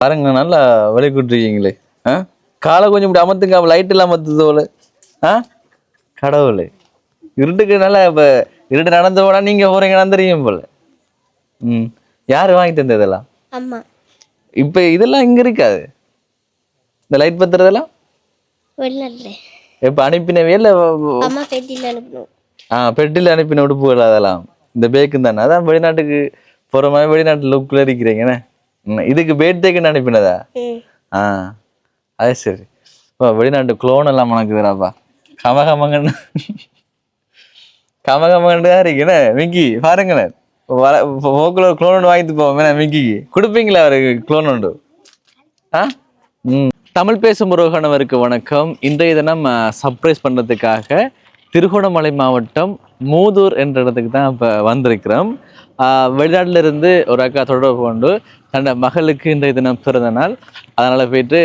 பாருங்க நல்லா வெளி கூட்டுருக்கீங்களே ஆ? காலை கொஞ்சம் இப்படி அமர்த்துங்க லைட் எல்லாம் அமர்த்துது போல. ஆ? கடவுளே. இருட்டுக்கு நல்லா இப்போ இருட்டு நடந்து போனா நீங்க போறீங்கன்னு தெரியும் போல. ம். யார் வாங்கி தந்தது இதெல்லாம்? அம்மா. இப்போ இதெல்லாம் இங்க இருக்காது. இந்த லைட் பத்துறதெல்லாம்? இப்போ பேட்டியில் அனுப்பணும் ஆ பெட்டியில் அனுப்பின உடுப்புகள் அதெல்லாம். இந்த பேக்கு தானே. அதான் வெளிநாட்டுக்கு போகிற மாதிரி வெளிநாட்டு லுக்கில் இருக்கிறீங்கண்ணே இதுக்கு பேட்டேக்குன்னு அனுப்பினதா? ஆ அது சரி. வெளிநாட்டு குளோன் எல்லாம் மணக்குதுடாப்பா கமகமங்கன்னு கமகமங்கன்னு தான் இருக்கீண்ணே மிக்கி பாருங்கண்ணே வர போக்குல குளோன் ஒன்று வாங்கிட்டு போவோம் மிக்கிக்கு. கொடுப்பீங்களா அவருக்கு குளோன் உண்டு ஆ? ம். தமிழ் பேசும் முருகனவருக்கு வணக்கம். இன்றைய தினம் சர்ப்ரைஸ் பண்ணுறதுக்காக திருகோணமலை மாவட்டம் மூதூர் என்ற இடத்துக்கு தான் இப்போ வந்திருக்கிறோம். ஆஹ் வெளிநாட்டுல இருந்து ஒரு அக்கா தொடர்பு கொண்டு தன்னோட மகளுக்கு இன்றைய தினம் பிறந்த நாள். அதனால் போயிட்டு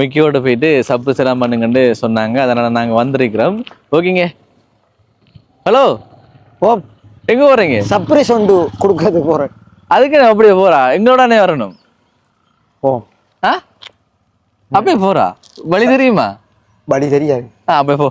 மிக்கியோட போயிட்டு சர்ப்ரைஸ் எல்லாம் பண்ணுங்கன்னு சொன்னாங்க. அதனால் நாங்கள் வந்திருக்கிறோம். ஓகேங்க. ஹலோ. ஓ எங்கே போகிறீங்க சர்ப்ரைஸ் உண்டு கொடுக்கறது போறேன். அதுக்கு நான் அப்படியே போகிறா எங்களோடனே வரணும். ஓ ஆ? அப்படியே போறா. வழி தெரியுமா? படி தெரியாது. ஆ அப்படியே போ.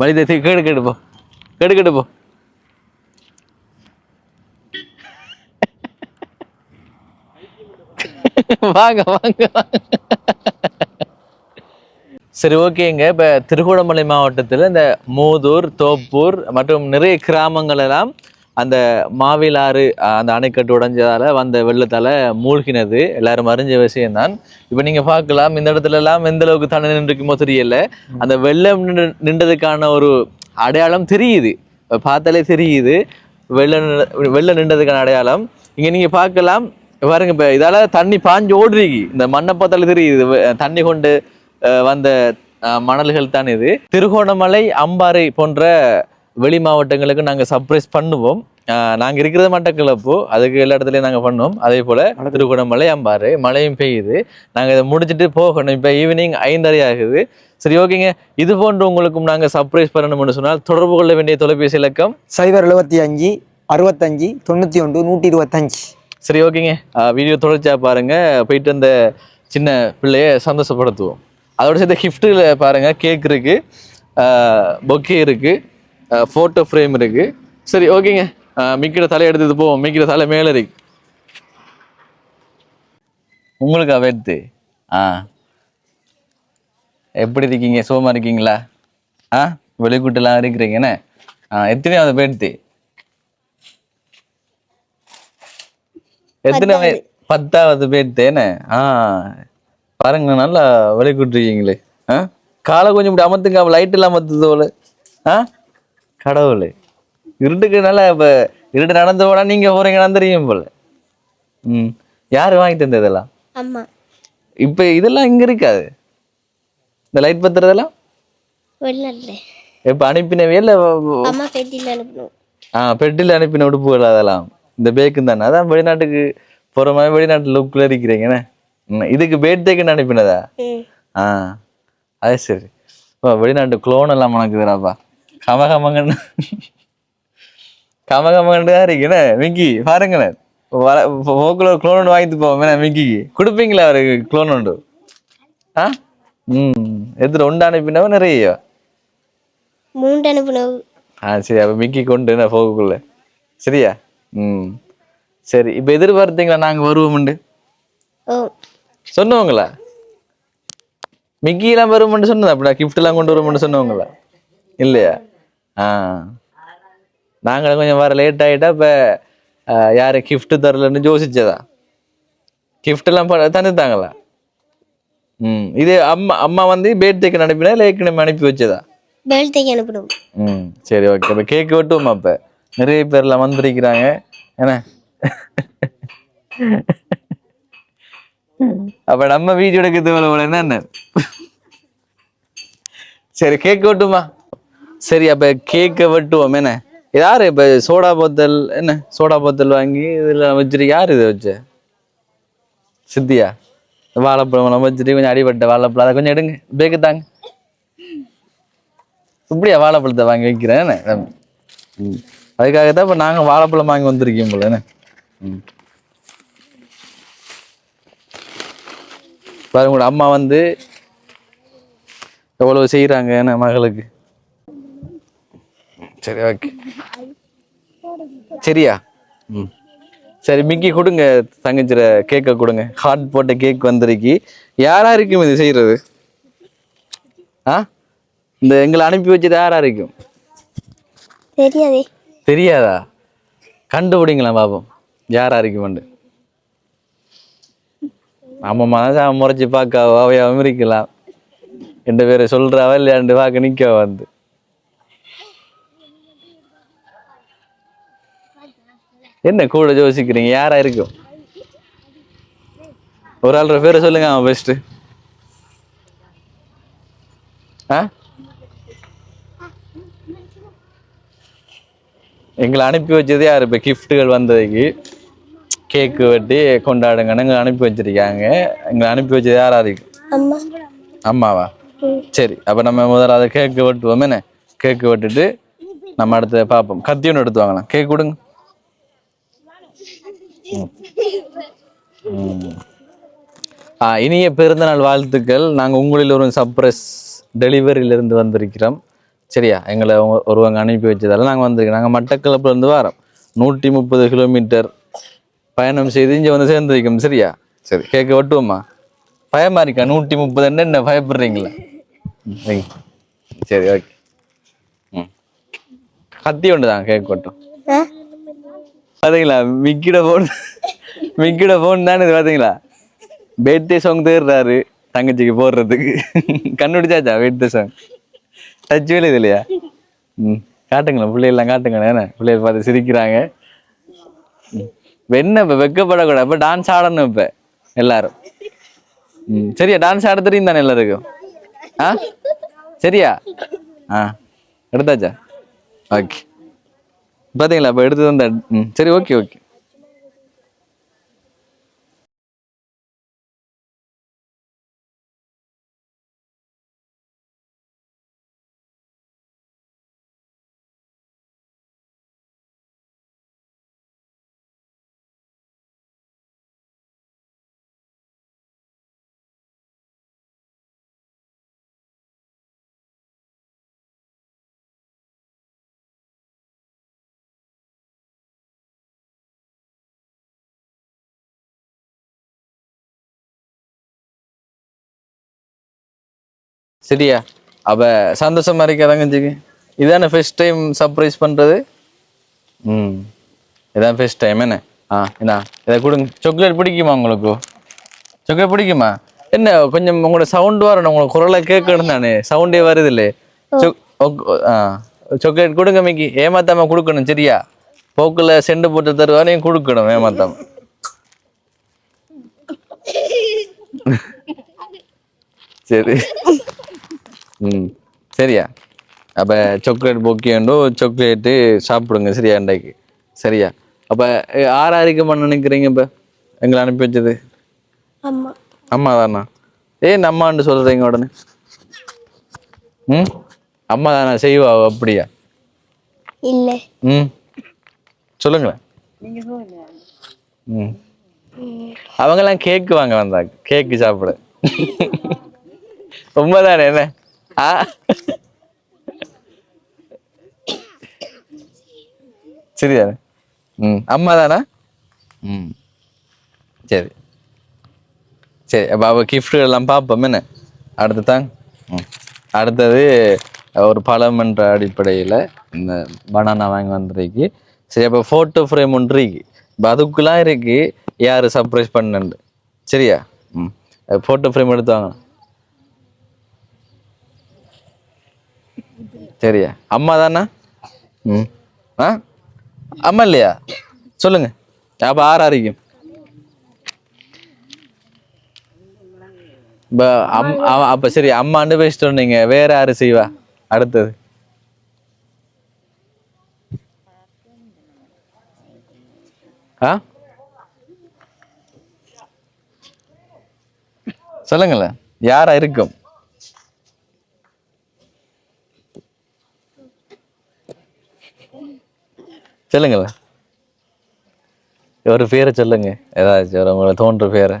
வழி தெரியும் கேடு கேடு போ. கேடு வாங்க வாங்க வாங்க. சரி ஓகேங்க இப்போ திருகோணமலை மாவட்டத்தில் இந்த மூதூர் தோப்பூர் மற்றும் நிறைய கிராமங்கள் எல்லாம் அந்த மாவிலாறு அந்த அணைக்கட்டு உடைஞ்சதால வந்த வெள்ளத்தால மூழ்கினது. எல்லாரும் அறிஞ்ச விஷயம்தான். இப்போ நீங்க பார்க்கலாம் இந்த இடத்துல எல்லாம் எந்த அளவுக்கு தண்ணி நின்றுக்குமோ தெரியல. அந்த வெள்ளம் நின்று நின்றதுக்கான ஒரு அடையாளம் தெரியுது. பார்த்தாலே தெரியுது. வெள்ளம் வெள்ளம் நின்றதுக்கான அடையாளம். இங்க நீங்க பார்க்கலாம். பாருங்க இப்ப இதால தண்ணி பாஞ்சு ஓடுறீங்க. இந்த மண்ணை பார்த்தாலே தெரியுது. தண்ணி கொண்டு வந்த மணல்கள் தான் இது. திருகோணமலை அம்பாறை போன்ற வெளி மாவட்டங்களுக்கு நாங்க சர்ப்ரைஸ் பண்ணுவோம். அஹ், நாங்க இருக்கிறது மட்டக்களப்பு. அதுக்கு எல்லா இடத்துலயும் நாங்க பண்ணுவோம். அதே போல திருகோணமலை அம்பாறை மழையும் பெய்யுது. நாங்க இதை முடிச்சுட்டு போகணும். இப்ப ஈவினிங் ஐந்தரை ஆகுது. சரி ஓகேங்க. இது போன்று உங்களுக்கும் நாங்க சர்ப்ரைஸ் பண்ணணும்னு சொன்னால் தொடர்பு கொள்ள வேண்டிய தொலைபேசி இலக்கம்? சைபர் எழுபத்தி அஞ்சு அறுபத்தஞ்சு தொண்ணூற்றி ஒன்று நூற்றி இருபத்தஞ்சு ஆ ஓகேங்க வீடியோ தொடர்ச்சியா பாருங்க. போயிட்டு அந்த சின்ன பிள்ளைய சந்தோஷப்படுத்துவோம். அதோட சேர்த்து கிஃப்ட்டில் பாருங்க. கேக் இருக்கு. பொக்கே இருக்கு. ஃபோட்டோ ஃப்ரேம் இருக்கு. சரி ஓகேங்க. மிக்கிற தலை எடுத்துட்டு போவோம் மிக்கிற தலை மேலே இருக்கு உங்களுக்கு வெட்டு ஆ. எப்படி இருக்கீங்க? சுகமா இருக்கீங்களா? ஆ? வெளிக்கூட்டெல்லாம் இருக்கிறீங்கண்ணே ஆ எத்தனையாவது பேர்த்து எத்தனை பத்தாவது. பேர் தேனே ஆ. பாருங்க நல்லா வெளி கூட்டுருக்கீங்களே ஆ? காலை கொஞ்சம் இப்படி அமர்த்துங்க லைட் எல்லாம் அமர்த்துது போல. ஆ? கடவுளே. இருட்டுக்கு நல்லா இப்ப இருட்டு நடந்து போனா நீங்க போறீங்கன்னு தெரியும் போல. ம். யாரு வாங்கி தந்தது இதெல்லாம்? அம்மா. இப்ப இதெல்லாம் இங்க இருக்காது. இந்த லைட் பத்துறதெல்லாம்? இப்ப அனுப்பினவே இல்ல அம்மா பேட்டியில் அனுப்பணும். ஆ பெட்டியில் அனுப்பின உடுப்புகள் அதெல்லாம். இந்த பேக்கு தானே. அதான் வெளிநாட்டுக்கு போகிற மாதிரி வெளிநாட்டு லுக்கில் இருக்கிறீங்கண்ணே இதுக்கு பேட்டேக்குன்னு அனுப்பினதா? ஆ அது சரி. வெளிநாட்டு குளோன் எல்லாம் மணக்குதுடாப்பா கமகமங்கன்னு கமகமங்கன்னு தான் இருக்கீண்ணே மிக்கி பாருங்கண்ணே வர போக்குல குளோன் ஒன்று வாங்கிட்டு போவோம் மிக்கிக்கு. கொடுப்பீங்களா அவருக்கு குளோன் உண்டு ஆ? ம். எதிர ஒன்று அனுப்பினவ நிறைய மூன்று அனுப்பணும் ஆ சரி அப்போ மிக்கி கொண்டு நான் போகக்குள்ள சரியா? ம். சரி இப்போ எதிர்பார்த்தீங்களா நாங்கள் வருவோம்ண்டு ஓ. சொன்னவங்களா? மிக்கிலாம் வருவோம்னு சொன்னதா? அப்படி கிஃப்ட்லாம் கொண்டு வருவோம்னு சொன்னவங்களா? இல்லையா? ஆ. நாங்கள் கொஞ்சம் வர லேட் ஆகிட்டா இப்போ யார் gift தரலன்னு யோசிச்சதா? கிஃப்ட்லாம் ப தந்துட்டாங்களா? ம் இது அம்மா அம்மா வந்து பேர்த்டேக்கு அனுப்பினா இல்லை ஏற்கனவே அனுப்பி வச்சதா? பேல்தைக்கு அனுப்பணும் ம் சரி ஓகே அப்போ கேக் வெட்டுவோமா அப்போ நிறைய பேர்லாம் வந்திருக்கிறாங்க. என்ன? அப்ப நம்ம வீடியோ எடுக்கிறது போல என்ன சரி கேக் வெட்டுமா? சரி அப்ப கேக்கை வெட்டுவோம் என்ன? யார் இப்போ சோடா போத்தல்? என்ன? சோடா போத்தல் வாங்கி இதில் வச்சுட்டு யார் இதை வச்ச? சித்தியா? வாழைப்பழம் வச்சுட்டு கொஞ்சம் அடிபட்ட வாழைப்பழம். அதை கொஞ்சம் எடுங்க. பேக்கு தாங்க. இப்படியா வாழைப்பழத்தை வாங்கி வைக்கிறேன் என்ன? ம். அதுக்காக தான் இப்போ நாங்கள் வாழைப்பழம் வாங்கி வந்திருக்கோம் போல என்ன? ம். பாருங்க அம்மா வந்து எவ்வளோ செய்கிறாங்க என்ன மகளுக்கு? சரி ஓகே சரியா? ம். சரி மிக்கி கொடுங்க தங்கச்சிர கேக்கை கொடுங்க. ஹார்ட் போட்ட கேக் வந்திருக்கு. யாரா இருக்கும் இது செய்யறது? ஆ? இந்த எங்களை அனுப்பி வச்சது யாரா இருக்கும்? தெரியாதே. தெரியாதா? கண்டுபிடிங்களா பாப்போம். யாரா இருக்குமெண்டு ஆமாம்மா தான் முறைச்சி பார்க்க அவையாவும் இருக்கலாம். ரெண்டு பேரை சொல்றாவா இல்லையாண்டு பார்க்க நிற்க வந்து. என்ன கூட யோசிக்கிறீங்க? யாரா இருக்கும் ஒரு ஆள்ற பேரை சொல்லுங்க அவன் பெஸ்ட் ஆ? எங்களை அனுப்பி வச்சது யார்? இப்போ கிஃப்ட்டுகள் வந்ததுக்கு கேக்கு வெட்டி கொண்டாடுங்கன்னு எங்களை அனுப்பி வச்சிருக்காங்க. எங்களை அனுப்பி வச்சது யாரா இருக்கு அம்மா. அம்மாவா? சரி அப்போ நம்ம முதல்ல கேக்கு வெட்டுவோம் என்ன? கேக்கு வெட்டிட்டு நம்ம அடுத்து பார்ப்போம். கத்தி ஒன்று எடுத்து வாங்கலாம். கேக் கொடுங்க. இனிய பிறந்தநாள் வாழ்த்துக்கள். நாங்கள் உங்களில் ஒரு சர்ப்ரைஸ் டெலிவரியிலிருந்து வந்திருக்கிறோம். சரியா? எங்களை ஒருவங்க அனுப்பி வச்சதால நாங்கள் வந்திருக்கோம். நாங்கள் மட்டக்களப்புல இருந்து வரோம். நூற்றி முப்பது கிலோமீட்டர் பயணம் செய்து இங்கே வந்து சேர்ந்துருக்கோம். சரியா? சரி. கேட்க வெட்டுவோமா? பயமா இருக்கா? நூற்றி முப்பது என்ன பயப்படுறீங்களா. சரி ஓகே. ம். கத்தி ஒன்று தான் கேக் வெட்டும் பார்த்தீங்களா மிக்கிட ஃபோன் மிக்கிட ஃபோன் தானே இது பார்த்தீங்களா பேட்டே சாங் தேடுறாரு தங்கச்சிக்கு போடுறதுக்கு. கண்டுபிடிச்சாச்சா பேட்டே சாங் டச் வேலை இது இல்லையா? ம் காட்டுங்களேன் பிள்ளைகள்லாம் காட்டுங்களேன் என்ன? பிள்ளைகள் பார்த்து சிரிக்கிறாங்க. ம். என்ன இப்போ வெக்கப்படக்கூடாது? இப்போ டான்ஸ் ஆடணும் இப்போ எல்லாரும். ம் சரியா? டான்ஸ் ஆட தெரியும் தானே எல்லாருக்கும்? ஆ? சரியா? ஆ எடுத்தாச்சா? ஓகே பார்த்தீங்களா இப்போ எடுத்து வந்த ம் சரி ஓகே ஓகே சரியா? அப்ப சந்தோஷமா இருக்கா தங்கச்சிக்கு. இதானே ஃபர்ஸ்ட் டைம் சர்ப்ரைஸ் பண்றது? ம். இதான் ஃபர்ஸ்ட் டைம் என்ன? ஆ என்ன இதை கொடுங்க. சாக்லேட் பிடிக்குமா உங்களுக்கு? சாக்லேட் பிடிக்குமா? என்ன கொஞ்சம் உங்களோட சவுண்ட் வரணும் உங்களோட குரலை கேட்கணும் தானே. சவுண்டே வருது இல்லை ஆ. சாக்லேட் கொடுங்க மிக்கி. ஏமாத்தாம கொடுக்கணும் சரியா? போக்குல செண்டு போட்டு தருவாரையும் கொடுக்கணும் ஏமாத்தாம. சரி. சரியா? அப்போ சாக்லேட் பொக்கியண்டோ சாக்லேட்டு சாப்பிடுங்க சரியா இன்றைக்கு? சரியா? அப்போ ஆறு ஆறுக்கு பண்ண நினைக்கிறீங்க இப்போ? எங்களை அனுப்பி வச்சது? அம்மா. அம்மா தானா? ஏன் அம்மான்னு சொல்கிறீங்க உடனே. ம்? அம்மா தானே? செய்வா அப்படியா? இல்லை. ம்? சொல்லுங்களேன். ம். அவங்கெல்லாம் கேக்கு வாங்க வந்தாங்க. கேக்கு சாப்பிட. உண்மைதானே என்ன? சரிதானே ம். அம்மா தானா? ம். சரி. சரி அப்போ அவள் கிஃப்ட் எல்லாம் பார்ப்போம் என்ன? அடுத்து தாங்க ம். அடுத்தது ஒரு பழம் என்ற அடிப்படையில் இந்த பனானா வாங்கி வந்துருக்கு. சரி அப்போ ஃபோட்டோ ஃப்ரேம் ஒன்று இருக்கு. இப்போ அதுக்குலாம் இருக்கு. யார் சர்ப்ரைஸ் பண்ணண்டு சரியா? ம். ஃபோட்டோ ஃப்ரேம் எடுத்து வாங்க சரியா? அம்மா தானா? ம். ஆ? அம்மா இல்லையா? சொல்லுங்க. அப்போ ஆறு ஆறிக்கும். இப்போ அம் அப்போ சரி அம்மாண்டு பேசிட்டு நீங்க வேற யாரு செய்வா? அடுத்தது. ஆ? சொல்லுங்களேன். யாரா இருக்கும்? சொல்லுங்களேன் ஒரு பேரை சொல்லுங்க. ஏதாச்சும் ஒரு உங்களுக்கு தோன்ற பேரை.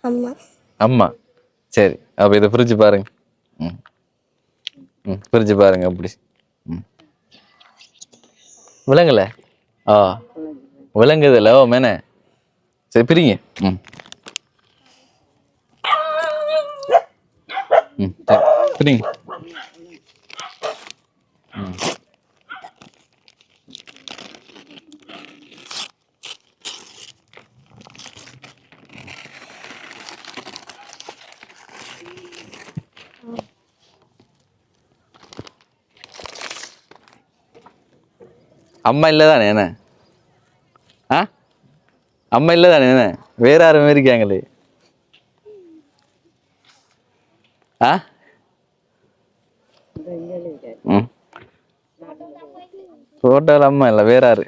அம்மா. அம்மா. சரி அப்போ இதை பிரிச்சு பாருங்க. ம். ம் பிரிச்சு பாருங்க அப்படி. ம். விளங்கல? ஆ. விளங்குதுல்ல ஓ மேனே. சரி பிரிங்க. ம். ம் பிரிங்க. அம்மா இல்லை தானே என்ன? ஆ? அம்மா இல்லை தானே என்ன? வேற யாரும் இருக்காங்களே? ஆ? ஃபோட்டோவில் அம்மா இல்லை வேற யாரு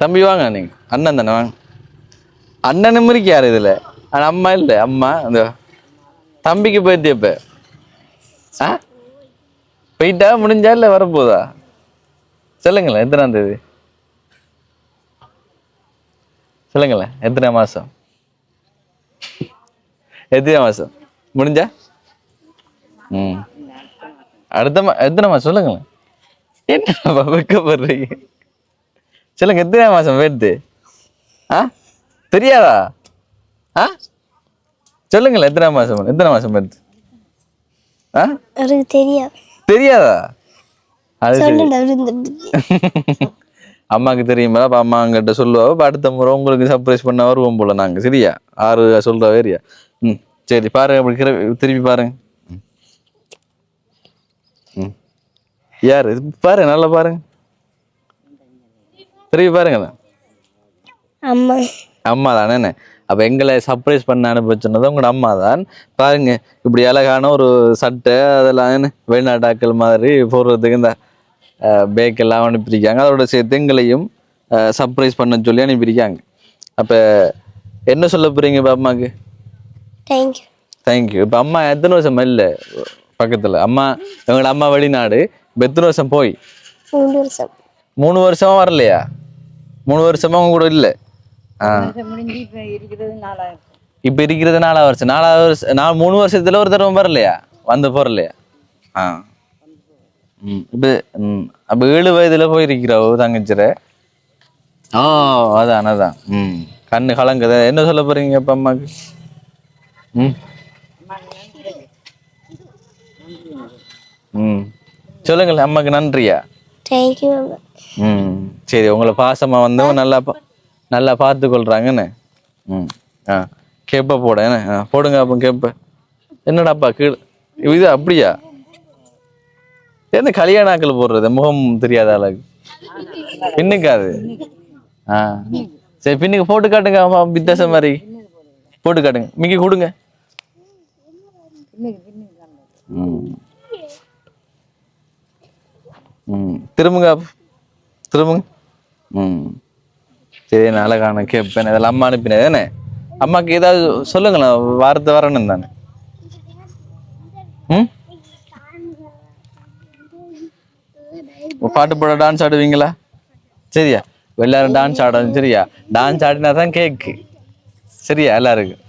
தம்பி வாங்க நீங்க. அண்ணன் தானே வாங்க. அண்ணனும் இருக்காரு இதுல? ஆனா அம்மா இல்லை அம்மா. அந்த தம்பிக்கு போயிட்டு இப்ப. ஆ? போயிட்டா முடிஞ்சா இல்லை வரப்போதா? சொல்லுங்களேன் எத்தனாம் தேதி? சொல்லுங்களேன் எத்தனை மாசம்? எத்தனை மாசம் முடிஞ்சா? ம். அடுத்த மா எத்தனை மாசம் சொல்லுங்களேன். என்ன வைக்கப்படுறீங்க சொல்லுங்க எத்தனை மாசம் போயிடுது ஆ? தெரியாதா? ஆ? சொல்லுங்களேன் எத்தனை மாசம் எத்தனை மாசம் போயிடுது ஆ? தெரியாது. தெரியாதா? அது அம்மாக்கு தெரியுமா? அப்ப அம்மா கிட்ட சொல்லுவா அடுத்த முறை உங்களுக்கு சர்ப்ரைஸ் பண்ண வருவோம் போல நாங்க சரியா? ஆறு சொல்ற ஏரியா. ம் சரி பாருங்க அப்படி திருப்பி பாருங்க ம். யாரு இது பாருங்க நல்லா பாருங்க திருப்பி பாருங்க அம்மா அம்மா தானே அப்போ எங்களை சர்ப்ரைஸ் பண்ண அனுப்பிச்சுனது உங்களோட அம்மா தான் பாருங்க இப்படி அழகான ஒரு சட்டை அதெல்லாம் வெளிநாட்டாக்கள் மாதிரி போடுறதுக்கு இந்த பேக் எல்லாம் அனுப்பியிருக்காங்க அதோட சேர்த்து எங்களையும் சர்ப்ரைஸ் பண்ண சொல்லி அனுப்பியிருக்காங்க அப்போ என்ன சொல்ல போறீங்க இப்போ அம்மாவுக்கு தேங்க்யூ தேங்க்யூ இப்போ அம்மா எத்தனை வருஷம் இல்லை? பக்கத்தில். அம்மா எங்களோட அம்மா வெளிநாடு. இப்போ எத்தனை வருஷம் போய்? மூணு வருஷம். மூணு வருஷமா வரலையா? மூணு வருஷமா உங்க கூட இல்லை? ஆ. முடிஞ்சு இப்ப இருக்கிறது நாலாயிரம். இப்ப இருக்கிறது நாலாவது வருஷம். நாலாவது வருஷம் நான் மூணு வருஷத்துல ஒரு தடவை வரலையா? வந்து போறலையா? ஆ. ம் இப்போ ம் அப்போ ஏழு வயதுல போயிருக்கிறோம் தங்கச்சிர ஓ அதான் அதான். ம். கண்ணு கலங்குது. என்ன சொல்ல போறீங்க அப்பா அம்மாக்கு? ம். ம். சொல்லுங்களேன் அம்மாக்கு நன்றியா? தேங்க்யூ ம். சரி உங்களை பாசமா வந்து நல்லா பா நல்லா பார்த்து கொள்றாங்கண்ணே ம். ஆ கேப்ப போட என்ன? ஆ போடுங்க அப்போ கேப்ப. என்னடாப்பா கீழ் இது அப்படியா? என்ன கல்யாணாக்கள் போடுறது? முகம் தெரியாத அளவுக்கு பின்னுக்காது ஆ. சரி பின்னுக்கு போட்டு காட்டுங்க அம்மா வித்தியாசம் மாதிரி. போட்டு காட்டுங்க. மிக்கி கொடுங்க. திரும்புங்க திரும்புங்க. ம். சரி நான் அழகான கேட்பேன் இதெல்லாம் அம்மா அனுப்பினது தானே? அம்மாக்கு ஏதாவது சொல்லுங்களேன் வார்த்தை வரணும் தானே? ம்? பாட்டு போட டான்ஸ் ஆடுவீங்களா? சரியா? எல்லாரும் டான்ஸ் ஆடணும் சரியா? டான்ஸ் ஆடினா தான் கேக்கு சரியா எல்லாருக்கும்?